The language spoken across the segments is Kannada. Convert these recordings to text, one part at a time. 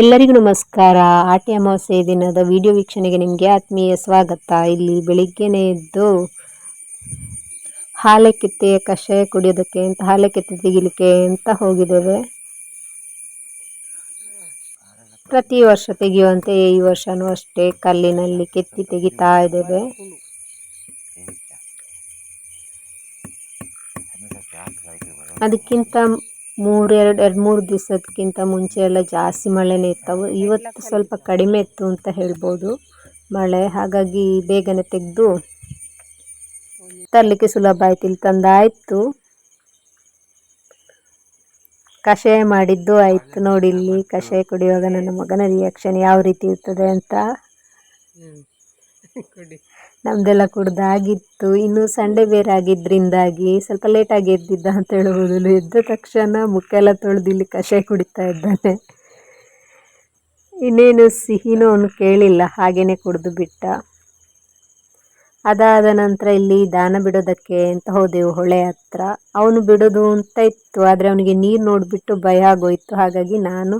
ಎಲ್ಲರಿಗೂ ನಮಸ್ಕಾರ. ಆಟಿ ಅಮಾವಾಸ್ಯೆ ದಿನದ ವಿಡಿಯೋ ವೀಕ್ಷಣೆಗೆ ನಿಮಗೆ ಆತ್ಮೀಯ ಸ್ವಾಗತ. ಇಲ್ಲಿ ಬೆಳಿಗ್ಗೆನೆ ಎದ್ದು ಹಾಲೆಕೆತ್ತೆ ಕಷಾಯ ಕುಡಿಯೋದಕ್ಕೆ ಅಂತ ಹಾಲೆಕೆತ್ತೆ ತೆಗಿಲಿಕ್ಕೆ ಅಂತ ಹೋಗಿದ್ದೇವೆ. ಪ್ರತಿ ವರ್ಷ ತೆಗೆಯುವಂತೆ ಈ ವರ್ಷನೂ ಅಷ್ಟೇ ಕಲ್ಲಿನಲ್ಲಿ ಕೆತ್ತಿ ತೆಗಿತಾ ಇದ್ದೇವೆ. ಅದಕ್ಕಿಂತ ಮೂರು ಎರಡು ಎರಡು ಮೂರು ದಿವಸಕ್ಕಿಂತ ಮುಂಚೆ ಎಲ್ಲ ಜಾಸ್ತಿ ಮಳೆನೇ ಇತ್ತವು. ಇವತ್ತು ಸ್ವಲ್ಪ ಕಡಿಮೆ ಇತ್ತು ಅಂತ ಹೇಳ್ಬೋದು. ಮಳೆ, ಹಾಗಾಗಿ ಬೇಗನೆ ತೆಗೆದು ತರಲಿಕ್ಕೆ ಸುಲಭ ಆಯ್ತು. ಇಲ್ಲಿ ತಂದಾಯಿತು. ಕಷಾಯ ಮಾಡಿದ್ದು ಆಯಿತು. ನೋಡಿ ಇಲ್ಲಿ ಕಷಾಯ ಕುಡಿಯುವಾಗ ನನ್ನ ಮಗನ ರಿಯಾಕ್ಷನ್ ಯಾವ ರೀತಿ ಇರ್ತದೆ ಅಂತ. ನಮ್ದೆಲ್ಲ ಕುಡ್ದಾಗಿತ್ತು ಇನ್ನು ಸಂಡೇ ಬೇರೆ ಆಗಿದ್ರಿಂದಾಗಿ ಸ್ವಲ್ಪ ಲೇಟಾಗಿ ಎದ್ದಿದ್ದ ಅಂತ ಹೇಳ್ಬೋದು ಎದ್ದ ತಕ್ಷಣ ಮುಕ್ಕೆಲ್ಲ ತೊಳೆದು ಇಲ್ಲಿ ಕಷಾಯ ಕುಡಿತಾ ಇದ್ದಾನೆ. ಇನ್ನೇನು ಸಿಹಿನೂ ಅವನು ಕೇಳಿಲ್ಲ. ಹಾಗೇನೆ ಕುಡಿದು ಬಿಟ್ಟ. ಅದಾದ ನಂತರ ಇಲ್ಲಿ ದಾನ ಬಿಡೋದಕ್ಕೆ ಅಂತ ಹೋದೆವು? ಹೊಳೆ ಹತ್ರ. ಅವನು ಬಿಡೋದು ಅಂತ ಇತ್ತು. ಆದರೆ ಅವನಿಗೆ ನೀರು ನೋಡಿಬಿಟ್ಟು ಭಯ ಆಗೋಯ್ತು. ಹಾಗಾಗಿ ನಾನು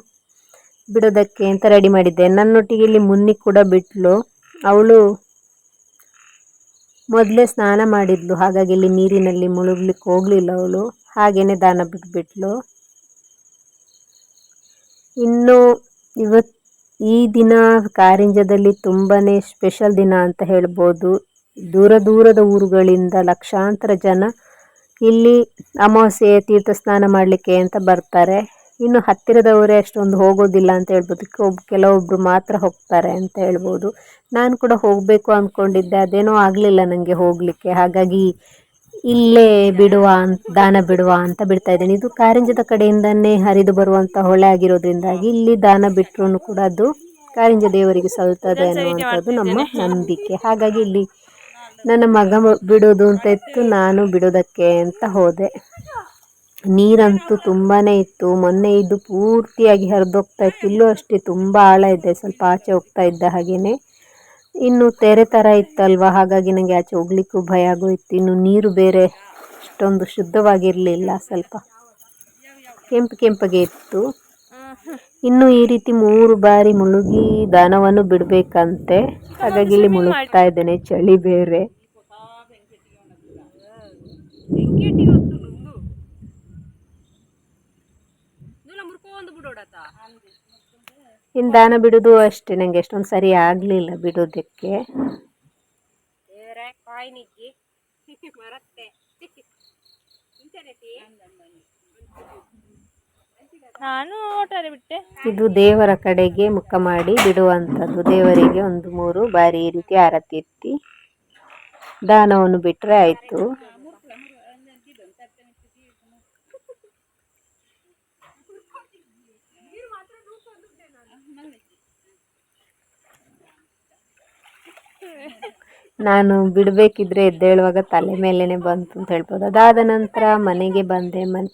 ಬಿಡೋದಕ್ಕೆ ಅಂತ ರೆಡಿ ಮಾಡಿದ್ದೆ? ನನ್ನೊಟ್ಟಿಗೆ ಇಲ್ಲಿ ಮುನ್ನಿ ಕೂಡ ಬಿಟ್ಲು. ಅವಳು ಮೊದಲೇ ಸ್ನಾನ ಮಾಡಿದ್ಲು. ಹಾಗಾಗಿ ಇಲ್ಲಿ ನೀರಿನಲ್ಲಿ ಮುಳುಗ್ಲಿಕ್ಕೆ ಹೋಗಲಿಲ್ಲ ಅವಳು. ಹಾಗೇನೆ ದಾನ ಬಿಟ್ಬಿಟ್ಲು. ಇನ್ನು ಇವತ್ತು ಈ ದಿನ ಕಾರಿಂಜದಲ್ಲಿ ತುಂಬಾ ಸ್ಪೆಷಲ್ ದಿನ ಅಂತ ಹೇಳ್ಬೋದು. ದೂರ ದೂರದ ಊರುಗಳಿಂದ ಲಕ್ಷಾಂತರ ಜನ ಇಲ್ಲಿ ಅಮಾವಾಸ್ಯೆ ತೀರ್ಥ ಸ್ನಾನ ಮಾಡಲಿಕ್ಕೆ ಅಂತ ಬರ್ತಾರೆ. ಇನ್ನು ಹತ್ತಿರದವರೇ ಅಷ್ಟೊಂದು ಹೋಗೋದಿಲ್ಲ ಅಂತ ಹೇಳ್ಬೋದು. ಒಬ್ ಕೆಲವೊಬ್ಬರು ಮಾತ್ರ ಹೋಗ್ತಾರೆ ಅಂತ ಹೇಳ್ಬೋದು. ನಾನು ಕೂಡ ಹೋಗಬೇಕು ಅಂದ್ಕೊಂಡಿದ್ದೆ ಅದೇನೋ ಆಗಲಿಲ್ಲ ನನಗೆ ಹೋಗಲಿಕ್ಕೆ. ಹಾಗಾಗಿ ಇಲ್ಲೇ ಬಿಡುವ ದಾನ ಬಿಡುವ ಅಂತ ಬಿಡ್ತಾ ಇದ್ದೇನೆ. ಇದು ಕಾರಂಜದ ಕಡೆಯಿಂದನೇ ಹರಿದು ಬರುವಂಥ ಹೊಳೆ ಆಗಿರೋದ್ರಿಂದಾಗಿ ಇಲ್ಲಿ ದಾನ ಬಿಟ್ಟರು ಕೂಡ ಅದು ಕಾರಂಜ ದೇವರಿಗೆ ಸಲ್ತದೆ ಅನ್ನುವಂಥದ್ದು ನಮ್ಮ ನಂಬಿಕೆ. ಹಾಗಾಗಿ ಇಲ್ಲಿ ನನ್ನ ಮಗ ಬಿಡೋದು ಅಂತ ಇತ್ತು ನಾನು ಬಿಡೋದಕ್ಕೆ ಅಂತ ಹೋದೆ. ನೀರಂತೂ ತುಂಬಾ ಇತ್ತು. ಮೊನ್ನೆ ಇದು ಪೂರ್ತಿಯಾಗಿ ಹರಿದೋಗ್ತಾ ಇತ್ತು. ಇಲ್ಲೂ ಅಷ್ಟೇ ತುಂಬ ಆಳ ಇದೆ. ಸ್ವಲ್ಪ ಆಚೆ ಹೋಗ್ತಾ ಇದ್ದ ಹಾಗೇನೆ. ಇನ್ನು ತೆರೆ ಥರ ಇತ್ತಲ್ವ? ಹಾಗಾಗಿ ನನಗೆ ಆಚೆ ಹೋಗ್ಲಿಕ್ಕೂ ಭಯ ಆಗೋಯ್ತು. ಇನ್ನು ನೀರು ಬೇರೆ ಅಷ್ಟೊಂದು ಶುದ್ಧವಾಗಿರಲಿಲ್ಲ ಸ್ವಲ್ಪ. ಕೆಂಪು ಕೆಂಪಗೆ ಇತ್ತು. ಇನ್ನು ಈ ರೀತಿ ಮೂರು ಬಾರಿ ಮುಳುಗಿ ದಾನವನ್ನು ಬಿಡಬೇಕಂತೆ. ಹಾಗಾಗಿ ಇಲ್ಲಿ ಮುಳುಗ್ತಾ ಇದ್ದೇನೆ. ಚಳಿ ಬೇರೆ. ಇನ್ನು ದಾನ ಬಿಡೋದು ಅಷ್ಟೇ ನನಗೆ ಎಷ್ಟೊಂದು ಸರಿ ಆಗಲಿಲ್ಲ ಬಿಡೋದಕ್ಕೆ. ನಾನು ಬಿಟ್ಟೆ. ಇದು ದೇವರ ಕಡೆಗೆ ಮುಖ ಮಾಡಿ ಬಿಡುವಂಥದ್ದು. ದೇವರಿಗೆ ಒಂದು ಮೂರು ಬಾರಿ ಈ ರೀತಿ ಆರತಿ ಎತ್ತಿ ದಾನವನ್ನು ಬಿಟ್ಟರೆ ಆಯಿತು. ನಾನು ಬಿಡಬೇಕಿದ್ರೆ ಎದ್ದೇಳುವಾಗ ತಲೆ ಮೇಲೇ ಬಂತು ಅಂತ ಹೇಳ್ಬೋದು. ಅದಾದ ನಂತರ ಮನೆಗೆ ಬಂದೆ. ಮನೆ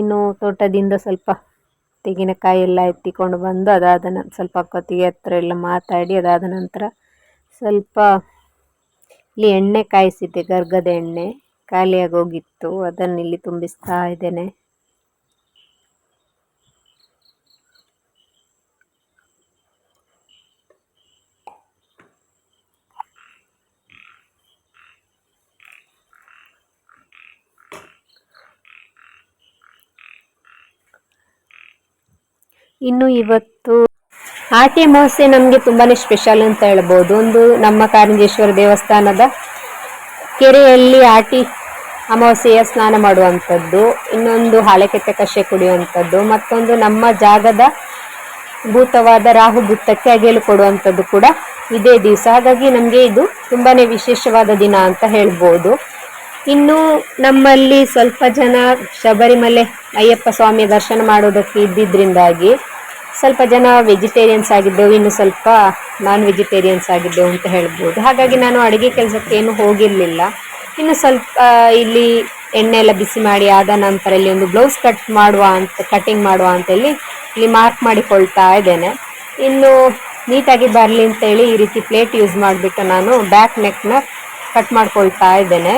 ಇನ್ನು ತೋಟದಿಂದ ಸ್ವಲ್ಪ ತೆಂಗಿನಕಾಯಿ ಎಲ್ಲ ಎತ್ತಿಕೊಂಡು ಬಂದು ಅದಾದ ನ ಸ್ವಲ್ಪ ಕೊತ್ತಿಗೆ ಹತ್ರ ಎಲ್ಲ ಮಾತಾಡಿ ಅದಾದ ನಂತರ ಸ್ವಲ್ಪ ಇಲ್ಲಿ ಎಣ್ಣೆ ಕಾಯಿಸಿದ್ದೆ, ಗರ್ಗದ ಎಣ್ಣೆ. ಖಾಲಿಯಾಗಿ ಹೋಗಿತ್ತು. ಅದನ್ನು ಇಲ್ಲಿ ತುಂಬಿಸ್ತಾ ಇದ್ದೇನೆ. ಇನ್ನು ಇವತ್ತು ಆಟಿ ಅಮಾವಾಸ್ಯೆ ನಮಗೆ ತುಂಬಾ ಸ್ಪೆಷಲ್ ಅಂತ ಹೇಳ್ಬೋದು. ಒಂದು ನಮ್ಮ ಕಾರಂಜೇಶ್ವರ ದೇವಸ್ಥಾನದ ಕೆರೆಯಲ್ಲಿ ಆಟಿ ಅಮಾವಾಸ್ಯೆಯ ಸ್ನಾನ ಮಾಡುವಂಥದ್ದು, ಇನ್ನೊಂದು ಹಾಳೆಕೆತ್ತೆ ಕಷೆ ಕುಡಿಯುವಂಥದ್ದು, ಮತ್ತೊಂದು ನಮ್ಮ ಜಾಗದ ಭೂತವಾದ ರಾಹು ಭೂತಕ್ಕೆ ಅಗೆಲು ಕೊಡುವಂಥದ್ದು ಕೂಡ ಇದೇ ದಿವಸ. ಹಾಗಾಗಿ ನಮಗೆ ಇದು ತುಂಬಾ ವಿಶೇಷವಾದ ದಿನ ಅಂತ ಹೇಳ್ಬೋದು. ಇನ್ನು ನಮ್ಮಲ್ಲಿ ಸ್ವಲ್ಪ ಜನ ಶಬರಿಮಲೆ ಅಯ್ಯಪ್ಪ ಸ್ವಾಮಿಯ ದರ್ಶನ ಮಾಡೋದಕ್ಕೆ ಇದ್ದಿದ್ರಿಂದಾಗಿ ಸ್ವಲ್ಪ ಜನ ವೆಜಿಟೇರಿಯನ್ಸ್ ಆಗಿದ್ದೆವು, ಇನ್ನು ಸ್ವಲ್ಪ ನಾನ್ ವೆಜಿಟೇರಿಯನ್ಸ್ ಆಗಿದ್ದೆವು ಅಂತ ಹೇಳ್ಬೋದು. ಹಾಗಾಗಿ ನಾನು ಅಡುಗೆ ಕೆಲಸಕ್ಕೆ ಏನು ಹೋಗಿರಲಿಲ್ಲ. ಇನ್ನು ಸ್ವಲ್ಪ ಇಲ್ಲಿ ಎಣ್ಣೆ ಎಲ್ಲ ಬಿಸಿ ಮಾಡಿ ಆದ ನಂತರ ಇಲ್ಲಿ ಒಂದು ಬ್ಲೌಸ್ ಕಟ್ ಮಾಡುವ ಅಂತ ಕಟಿಂಗ್ ಮಾಡುವ ಅಂತೇಳಿ ಇಲ್ಲಿ ಮಾರ್ಕ್ ಮಾಡಿಕೊಳ್ತಾ ಇದ್ದೇನೆ. ಇನ್ನು ನೀಟಾಗಿ ಬರಲಿ ಅಂತೇಳಿ ಈ ರೀತಿ ಪ್ಲೇಟ್ ಯೂಸ್ ಮಾಡಿಬಿಟ್ಟು ನಾನು ಬ್ಯಾಕ್ ನೆಕ್ನ ಕಟ್ ಮಾಡ್ಕೊಳ್ತಾ ಇದ್ದೇನೆ.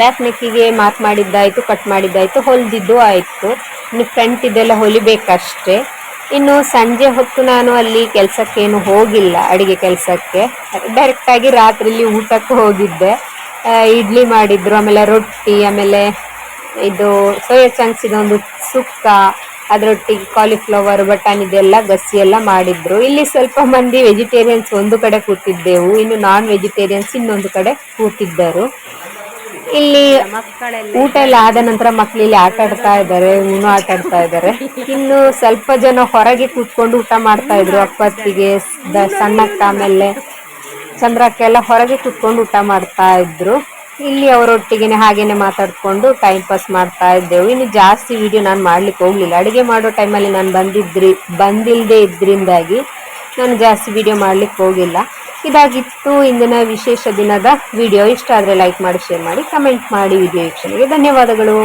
ಬ್ಯಾಕ್ ನೆಕ್ಕಿಗೆ ಮಾರ್ಕ್ ಮಾಡಿದ್ದಾಯಿತು ಕಟ್ ಮಾಡಿದ್ದಾಯಿತು, ಹೊಲಿದಿದ್ದು ಆಯಿತು. ಇನ್ನು ಫ್ರಂಟ್ ಇದೆಲ್ಲ ಹೊಲಿಬೇಕಷ್ಟೇ. ಇನ್ನು ಸಂಜೆ ಹೊತ್ತು ನಾನು ಅಲ್ಲಿ ಕೆಲಸಕ್ಕೇನು ಹೋಗಿಲ್ಲ, ಅಡುಗೆ ಕೆಲಸಕ್ಕೆ. ಡೈರೆಕ್ಟ್ ಆಗಿ ರಾತ್ರಿಲಿ ಊಟಕ್ಕೆ ಹೋಗಿದ್ದೆ. ಇಡ್ಲಿ ಮಾಡಿದ್ರು, ಆಮೇಲೆ ರೊಟ್ಟಿ, ಆಮೇಲೆ ಇದು ಸೋಯಾ ಚಂಕ್ಸ್ ಇದೊಂದು ಸುಕ್ಕ, ಅದರೊಟ್ಟಿಗೆ ಕಾಲಿಫ್ಲವರ್ ಬಟಾಣಿದೆಲ್ಲ ಗಸಿ ಎಲ್ಲ ಮಾಡಿದ್ರು. ಇಲ್ಲಿ ಸ್ವಲ್ಪ ಮಂದಿ ವೆಜಿಟೇರಿಯನ್ಸ್ ಒಂದು ಕಡೆ ಕೂತಿದ್ದೆವು, ಇನ್ನು ನಾನ್ ವೆಜಿಟೇರಿಯನ್ಸ್ ಇನ್ನೊಂದು ಕಡೆ ಕೂತಿದ್ದರು. ಇಲ್ಲಿ ಊಟ ಎಲ್ಲ ಆದ ನಂತರ ಮಕ್ಳು ಇಲ್ಲಿ ಆಟ ಆಡ್ತಾ ಇದ್ದಾರೆ ಹೂನು ಆಟ ಆಡ್ತಾ ಇದ್ದಾರೆ. ಇನ್ನು ಸ್ವಲ್ಪ ಜನ ಹೊರಗೆ ಕೂತ್ಕೊಂಡು ಊಟ ಮಾಡ್ತಾ ಇದ್ರು ಅಪ್ಪತ್ತಿಗೆ ಸಣ್ಣಕ್ಕ ಆಮೇಲೆ ಚಂದ್ರಕ್ಕೆಲ್ಲ ಹೊರಗೆ ಕೂತ್ಕೊಂಡು ಊಟ ಮಾಡ್ತಾ ಇದ್ರು. ಇಲ್ಲಿ ಅವರೊಟ್ಟಿಗೆನೆ ಹಾಗೇನೆ ಮಾತಾಡ್ಕೊಂಡು ಟೈಮ್ ಪಾಸ್ ಮಾಡ್ತಾ ಇದ್ದೆವು. ಇನ್ನು ಜಾಸ್ತಿ ವಿಡಿಯೋ ನಾನು ಮಾಡ್ಲಿಕ್ಕೆ ಹೋಗ್ಲಿಲ್ಲ. ಅಡಿಗೆ ಮಾಡೋ ಟೈಮಲ್ಲಿ ನಾನು ಬಂದಿದ್ರಿ ಬಂದಿಲ್ಲದೆ ಇದ್ರಿಂದಾಗಿ ನಾನು ಜಾಸ್ತಿ ವಿಡಿಯೋ ಮಾಡ್ಲಿಕ್ಕೆ ಹೋಗಿಲ್ಲ. ಇದಾಗಿತ್ತು ಇಂದಿನ ವಿಶೇಷ ದಿನದ ವಿಡಿಯೋ. ಇಷ್ಟ ಆದರೆ ಲೈಕ್ ಮಾಡಿ ಶೇರ್ ಮಾಡಿ ಕಮೆಂಟ್ ಮಾಡಿ. ವಿಡಿಯೋ ವೀಕ್ಷಣೆಗೆ ಧನ್ಯವಾದಗಳು.